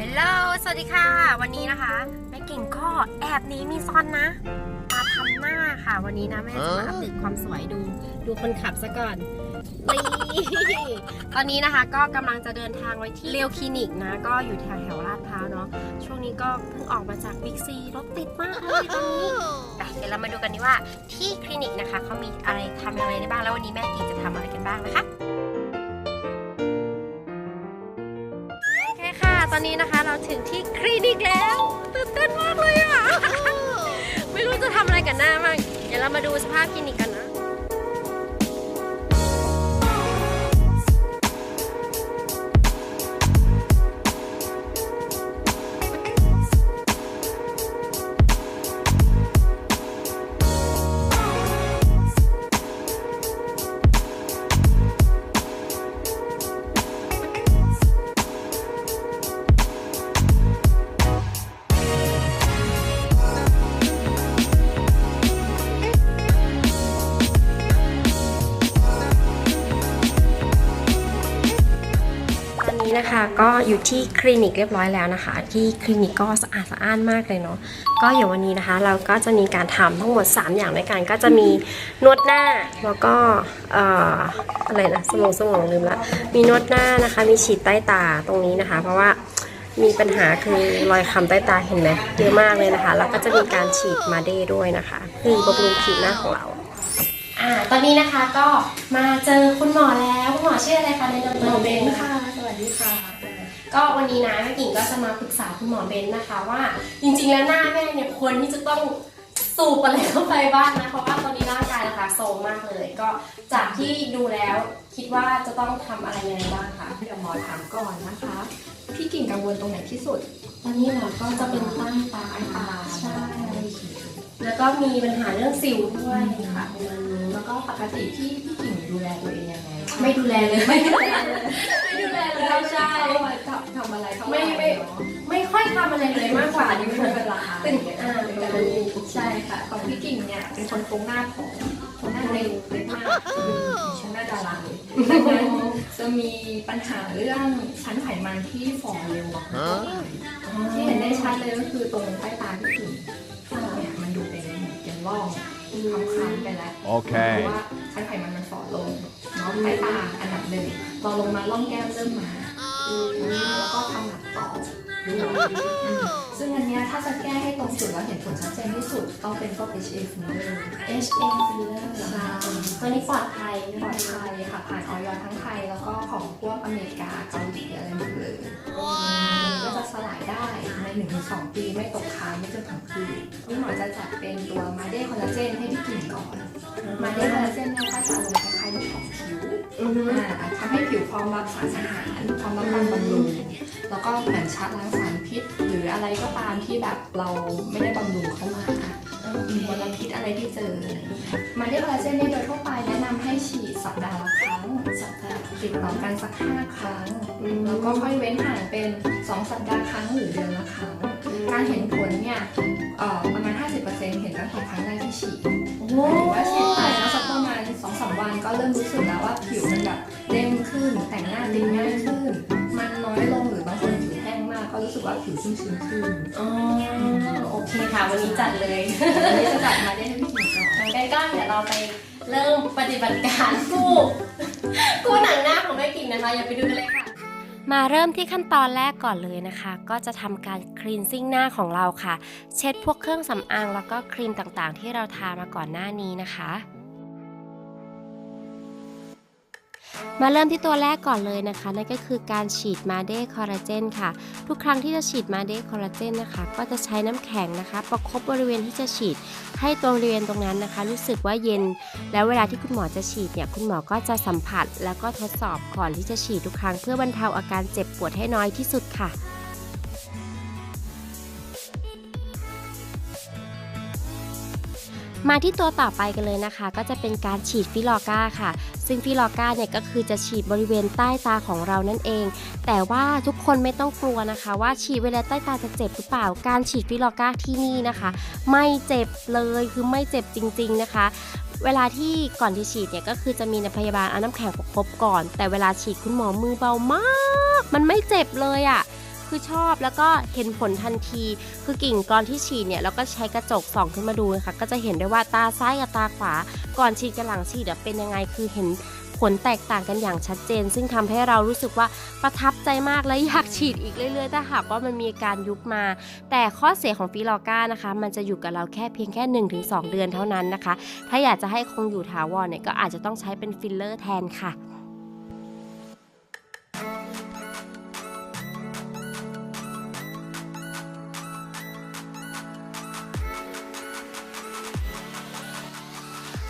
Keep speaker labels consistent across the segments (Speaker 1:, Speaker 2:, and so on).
Speaker 1: ฮลโหล สวัสดีค่ะ วันนี้นะคะแม่กิ่งก็แอบหนีมีซอนนะ มาทำหน้าค่ะ วันนี้นะแม่จะมาอัปเดตความสวยดู ดูคนขับซะก่อนนี่ตอนนี้นะคะก็กำลังจะเดินทางไว้ที่เรียวคลินิกนะ ก็อยู่แถวแถวลาดพร้าวเนาะ ช่วงนี้ก็เพิ่งออกมาจากบิ๊กซีรถติดมากเลยตอนนี้ไปเดี๋ยวเรามาดูกันดีว่าที่คลินิกนะคะเขามีอะไรทำอะไรได้บ้าง แล้ววันนี้แม่กิ่งจะทำอะไรกันบ้างนะคะ อนนี้นะคะเราถึงที่คลินิกแล้วตื่นเต้นมากเลยอะไม่รู้จะทำอะไรกันหน้ามาก เดี๋ยวเรามาดูสภาพคลินิกกัน ก็อยู่ที่คลินิกเรียบร้อยแล้วนะคะ ที่คลินิกก็สะอาดสะอ้านมากเลยเนาะก็อย่างวันนี้นะคะ เราก็จะมีการทำทั้งหมด 3 อย่างด้วยกัน ก็จะมีนวดหน้าแล้วก็เอ่ออะไรนะสมองสมองลืมละมีนวดหน้านะคะ มีฉีดใต้ตาตรงนี้นะคะ เพราะว่ามีปัญหาคือรอยคำใต้ตาเห็นไหมเยอะมากเลยนะคะ แล้วก็จะมีการฉีดมาเด้ด้วยนะคะ คือบำรุงผิวหน้าของเราอ่าตอนนี้นะคะก็มาเจอคุณหมอแล้ว คุณหมอชื่ออะไรคะในนามตัวเบนค่ะ
Speaker 2: สวัสดีค่ะ
Speaker 1: ก็วันนี้นะแม่กิ่งก็จะมาปรึกษาคุณหมอเบนนะคะว่า จริงๆแล้วหน้าแม่เนี่ยควรที่จะต้อง สูบอะไรเข้าไปบ้างนะเพราะว่าตอนนี้ร่างกายนะคะโซมมากเลย ก็จากที่ดูแล้วคิดว่าจะต้องทำอะไรยังไงบ้างคะ
Speaker 2: เดี๋ยวหมอถามก่อนนะคะ พี่กิ่งกังวลตรงไหนที่สุด
Speaker 1: ตอนนี้เราก็จะเป็นใต้ตา
Speaker 2: ใต้ตา
Speaker 1: ใช่ แล้วก็มีปัญหาเรื่องสิวด้วยค่ะประมาณนี้
Speaker 2: แล้วก็ปกติพี่พี่กิ่งดูแลตัวเองยังไง
Speaker 1: ไม่ดูแลเลย ไม่ดูแลเลย
Speaker 2: ไม่ดูแลเลย
Speaker 1: ใช่
Speaker 2: ทำทำอะไรเท่าไห
Speaker 1: ไม่
Speaker 2: ร่
Speaker 1: ไม่ ไม่ค่อยทำอะไรเลยมากกว่า
Speaker 2: อันนี้ไม่เป็นไร
Speaker 1: เป็นอ่าแต่มันมี
Speaker 2: ใช่ค่ะของพี่กิ่งเนี่ยเป็นคนโครงหน้าของโครงหน้าเล็กเล็กมากมีชั้นหน้าดาราเลยดังนั้นจะมีปัญหาเรื่องชั้นไขมันที่ฝ่อเร็วอะค่ะที่เห็นได้ชัดเลยก็คือตรงใต้ตาพี่กิ่งเนี่ยมันดูเป็นเหมือนเป็นร่องคล้ำๆไปแล้ว
Speaker 3: โอเค
Speaker 2: เพราะว่าชั้นไขมันมันฝ่อลงเนาะใต้ตาอันดับหนึ่งพอลงมาล่องแก้มเริ่มมาแล้วก็ทำหลักต่อ ซึ่งอันเนี้ยถ้าจะแก้ให้ตรงจุดแล้วเห็นผลชัดเจนที่สุดต้องเป็นพวก HA filler
Speaker 1: HA filler
Speaker 2: ใช่
Speaker 1: ตัวนี้ปลอดภัย
Speaker 2: ปลอดภัยค่ะผ่านออยทั้งไทยแล้วก็ของพวกอเมริกาเกาหลีอะไรหมดเลยก็จะสลายได้ใน1-2ปีไม่ตกค้างไม่จนถึงคืนนี่หมอจะจัดเป็นตัวมาเดคอลลาเจนให้พี่กินก่อนมาเดคอลลาเจนเนี่ยก็จะอารมณ์คล้ายๆของผิว
Speaker 1: อ่า
Speaker 2: ทำให้ผิวพร้อมรับสารอาหารพร้อมรับการบำรุง แล้วก็เหมือนชะล้างสารพิษ หรืออะไรก็ตามที่แบบเราไม่ได้บำรุงเข้ามามีมลพิษอะไรที่เจออะไรอย่างเงี้ยมาเดคอลลาเจนเนี่ยโดยทั่วไปแนะนำให้ฉีดสัปดาห์ละครั้งสัปดาห์ติดต่อกันสักห้าครั้ง แล้วก็ค่อยเว้นห่างเป็น 2 สัปดาห์ครั้งหรือเดือนละครั้ง การเห็นผลเนี่ยเอ่อประมาณ 50%เห็นตั้งแต่ครั้งแรกที่ฉีด
Speaker 1: โอ้
Speaker 2: หมายถึงว่าฉีดไปแล้วสักประมาณ2อสวันก็เริ่มรู้สึกแล้วว่าผิวมันแบบเด้งขึ้นแต่งหน้าติดง่ายขึ้นมันน้ ว่าผิวชุ่มชื้นขึ้น
Speaker 1: อ๋อโอเคค่ะ วันนี้จัดเลย
Speaker 2: อันนี้จะจัดมาได้ให้พี่หญิงก่อน
Speaker 1: งั้นก็เดี๋ยวเราไปเริ่มปฏิบัติการกู้กู้หนังหน้าของแม่กิ่งนะคะอย่าไปดูกันเลยค่ะมาเริ่มที่ขั้นตอนแรกก่อนเลยนะคะ ก็จะทำการคลีนซิ่งหน้าของเราค่ะ เช็ดพวกเครื่องสำอางแล้วก็ครีมต่างๆ ที่เราทามาก่อนหน้านี้นะคะ มาเริ่มที่ตัวแรกก่อนเลยนะคะ นั่นก็คือการฉีดมาเดคอลลาเจนค่ะ ทุกครั้งที่จะฉีดมาเดคอลลาเจนนะคะ ก็จะใช้น้ำแข็งนะคะ ประคบบริเวณที่จะฉีด ให้ตรงบริเวณตรงนั้นนะคะ รู้สึกว่าเย็น แล้วเวลาที่คุณหมอจะฉีดเนี่ยคุณหมอก็จะสัมผัส แล้วก็ทดสอบก่อนที่จะฉีดทุกครั้ง เพื่อบรรเทาอาการเจ็บปวดให้น้อยที่สุดค่ะ มาที่ตัวต่อไปกันเลยนะคะ ก็จะเป็นการฉีดฟิลอก้าค่ะ ซึ่งฟิลอก้าเนี่ยก็คือจะฉีดบริเวณใต้ตาของเรานั่นเอง แต่ว่าทุกคนไม่ต้องกลัวนะคะ ว่าฉีดเวลาใต้ตาจะเจ็บหรือเปล่าการฉีดฟิลอก้าที่นี่นะคะ ไม่เจ็บเลยคือไม่เจ็บจริง ๆนะคะเวลาที่ก่อนที่ฉีดเนี่ยก็คือจะมีในพยาบาลเอาน้ำแข็งประคบก่อน แต่เวลาฉีดคุณหมอมือเบามาก มันไม่เจ็บเลยอะ่ะ คือชอบแล้วก็เห็นผลทันที คือกิ่งก่อนที่ฉีดเนี่ยเราก็ใช้กระจกส่องขึ้นมาดูนะคะก็จะเห็นได้ว่าตาซ้ายกับตาขวา ก่อนฉีดกับหลังฉีดเป็นยังไงคือเห็นผลแตกต่างกันอย่างชัดเจน ซึ่งทำให้เรารู้สึกว่าประทับใจมากและอยากฉีดอีกเรื่อยๆ ถ้าหากว่ามันมีอาการยุบมา แต่ข้อเสียของฟิลอก้านะคะ มันจะอยู่กับเราแค่เพียงแค่ 1-2 เดือนเท่านั้นนะคะ ถ้าอยากจะให้คงอยู่ถาวรเนี่ยก็อาจจะต้องใช้เป็นฟิลเลอร์แทนค่ะ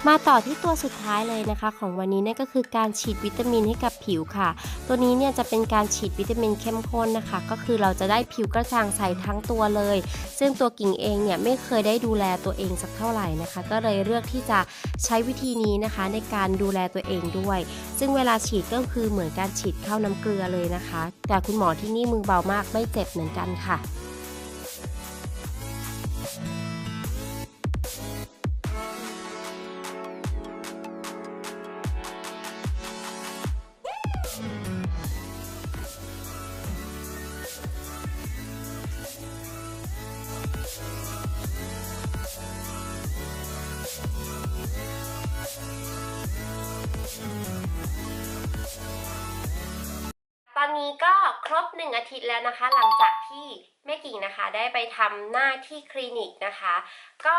Speaker 1: มาต่อที่ตัวสุดท้ายเลยนะคะ ของวันนี้นั่นก็คือการฉีดวิตามินให้กับผิวค่ะ ตัวนี้เนี่ยจะเป็นการฉีดวิตามินเข้มข้นนะคะ ก็คือเราจะได้ผิวกระจ่างใสทั้งตัวเลย ซึ่งตัวกิ่งเองเนี่ยไม่เคยได้ดูแลตัวเองสักเท่าไหร่นะคะ ก็เลยเลือกที่จะใช้วิธีนี้นะคะ ในการดูแลตัวเองด้วย ซึ่งเวลาฉีดก็คือเหมือนการฉีดเข้าน้ำเกลือเลยนะคะ แต่คุณหมอที่นี่มือเบามากไม่เจ็บเหมือนกันค่ะ นี้ก็ครบหนึ่งอาทิตย์แล้วนะคะ หลังจากที่แม่กิ่งนะคะ ได้ไปทำหน้าที่คลินิกนะคะ ก็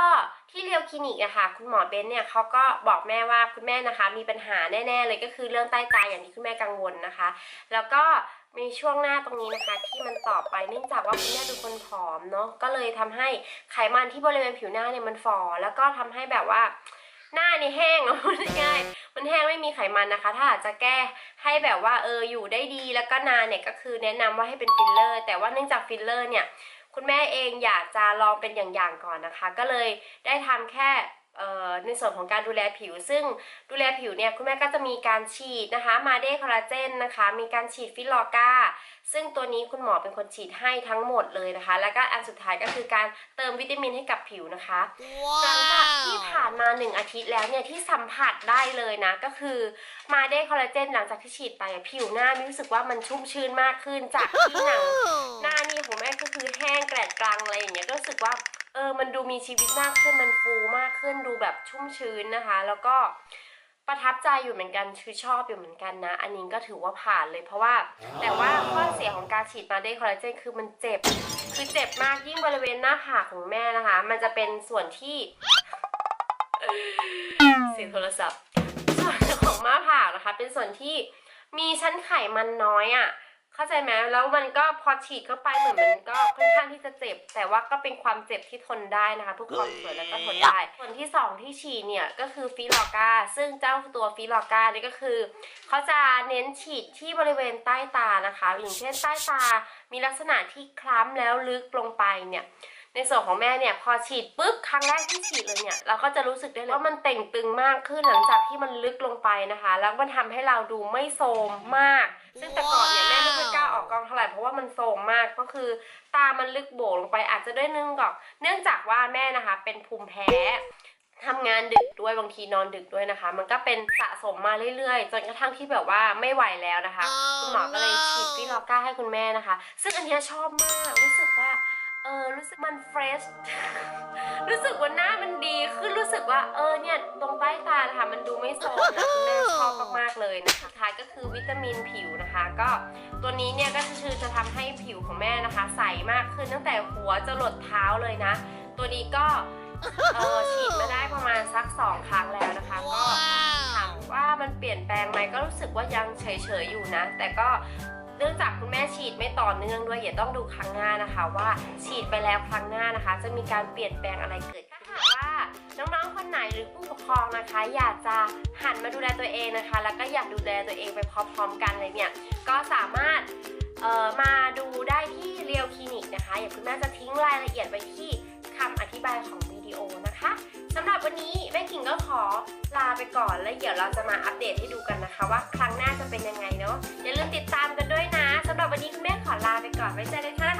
Speaker 1: ที่เรียวคลินิกนะคะคุณหมอเบนเนี่ยเขาก็บอกแม่ว่าคุณแม่นะคะ มีปัญหาแน่ ๆ เลยก็คือเรื่องใต้ตาอย่างที่คุณแม่กังวลนะคะ แล้วก็มีช่วงหน้าตรงนี้นะคะ ที่มันต่อไปเนื่องจากว่าคุณแม่เป็นคนผอมเนาะก็เลยทำให้ไขมันที่บริเวณผิวหน้าเนี่ยมันฝ่อแล้วก็ทำให้แบบว่า หน้านี่แห้งเอาพูดง่ายมันแห้งไม่มีไขมันนะคะ ถ้าอาจจะแก้ให้แบบว่าเอออยู่ได้ดีแล้วก็นานเนี่ยก็คือแนะนำว่าให้เป็นฟิลเลอร์ แต่ว่าเนื่องจากฟิลเลอร์เนี่ยคุณแม่เองอยากจะลองเป็นอย่างๆก่อนนะคะ ก็เลยได้ทำแค่ ในส่วนของการดูแลผิว ซึ่งดูแลผิวเนี่ยคุณแม่ก็จะมีการฉีดนะคะมาเดคอลลาเจนนะคะ มีการฉีดฟิลลอก้าซึ่งตัวนี้คุณหมอเป็นคนฉีดให้ทั้งหมดเลยนะคะ แล้วก็อันสุดท้ายก็คือการเติมวิตามินให้กับผิวนะคะหลังจากที่ผ่านมาหนึ่งอาทิตย์แล้วเนี่ยที่สัมผัสได้เลยนะ ก็คือมาได้คอลลาเจนหลังจากที่ฉีดไปอะผิวหน้ามีรู้สึกว่ามันชุ่มชื้นมากขึ้นจากที่หนังหน้านี่ของแม่ก็คือแห้งแกรดกลางอะไรอย่างเงี้ยก็รู้สึกว่า เออมันดูมีชีวิตมากขึ้นมันฟูมากขึ้นดูแบบชุ่มชื้นนะคะ แล้วก็ประทับใจอยู่เหมือนกันคือชอบอยู่เหมือนกันนะ อันนี้ก็ถือว่าผ่านเลยเพราะว่า แต่ว่าข้อเสียของการฉีดมาได้คอลลาเจนคือมันเจ็บ คือเจ็บมากยิ่งบริเวณหน้าผากของแม่นะคะ มันจะเป็นส่วนที่เสียงโทรศัพท์ส่วนของหน้าผากนะคะ เป็นส่วนที่มีชั้นไขมันน้อยอะ่ะ เข้าใจไหมแล้วมันก็พอฉีดเข้าไปเหมือนมันก็ค่อนข้างที่จะเจ็บ แต่ว่าก็เป็นความเจ็บที่ทนได้นะคะเพื่อความสวยแล้วก็ทนได้ ส่วนที่สองที่ฉีดเนี่ยก็คือฟิลอกาซึ่งเจ้าตัวฟิลอกาเนี่ยก็คือเขาจะเน้นฉีดที่บริเวณใต้ตานะคะ อย่างเช่นใต้ตา มีลักษณะที่คล้ำแล้วลึกลงไปเนี่ย ในส่วนของแม่เนี่ยพอฉีดปุ๊บครั้งแรกที่ฉีดเลยเนี่ยเราก็จะรู้สึกได้เลยว่ามันเต่งตึงมากขึ้นหลังจากที่มันลึกลงไปนะคะ แล้วมันทำให้เราดูไม่โทรมมาก ซึ่งแต่ก่อนเนี่ยแม่ไม่ค่อยกล้าออกกองเท่าไหร่เพราะว่ามันโทรมมากก็คือ ตามันลึกโบลงไปอาจจะด้วยเนื่องจากเนื่องจากว่าแม่นะคะ เป็นภูมิแพ้ทำงานดึกด้วยบางทีนอนดึกด้วยนะคะ มันก็เป็นสะสมมาเรื่อยๆ จนกระทั่งที่แบบว่าไม่ไหวแล้วนะคะ คุณหมอก็เลยฉีดฟิลอก้าให้คุณแม่นะคะ ซึ่งอันเนี้ยชอบมากรู้สึกว่าเออรู้สึกมันเฟรช รู้สึกว่าหน้ามันดีขึ้นรู้สึกว่าเออเนี่ยตรงใต้ตานะคะมันดูไม่โซมนะคุณแม่ชอบมากๆเลยนะคะสุดท้ายก็คือวิตามินผิวนะคะ ก็ตัวนี้เนี่ยก็คือจะทำให้ผิวของแม่นะคะ ใสมากขึ้นตั้งแต่หัวจรดเท้าเลยนะ ตัวนี้ก็เออฉีดมาได้ประมาณสักสองครั้งแล้วนะคะก็ถามว่ามันเปลี่ยนแปลงไหมก็รู้สึกว่ายังเฉยๆอยู่นะ แต่ก็ เนื่องจากคุณแม่ฉีดไม่ต่อเนื่องด้วยอย่าต้องดูครั้งหน้านะคะ ว่าฉีดไปแล้วครั้งหน้านะคะ จะมีการเปลี่ยนแปลงอะไรเกิดขึ้นถ้าหากว่าน้องๆคนไหนหรือผู้ปกครองนะคะ อยากจะหันมาดูแลตัวเองนะคะ แล้วก็อยากดูแลตัวเองไปพร้อมๆกันเลยเนี่ยก็สามารถมาดูได้ที่เรียวคลินิกนะคะอย่าคุณแม่จะทิ้งรายละเอียดไว้ที่คำอธิบายของวิดีโอนะ คะสำหรับวันนี้แม่กิ่งก็ขอลาไปก่อนแล้วเดี๋ยวเราจะมาอัปเดตให้ดูกันนะคะ ว่าครั้งหน้าจะเป็นยังไงเนาะอย่าลืมติดตามกันด้วยนะสำหรับวันนี้คุณแม่ขอลาไปก่อนไว้เจอกันครั้ง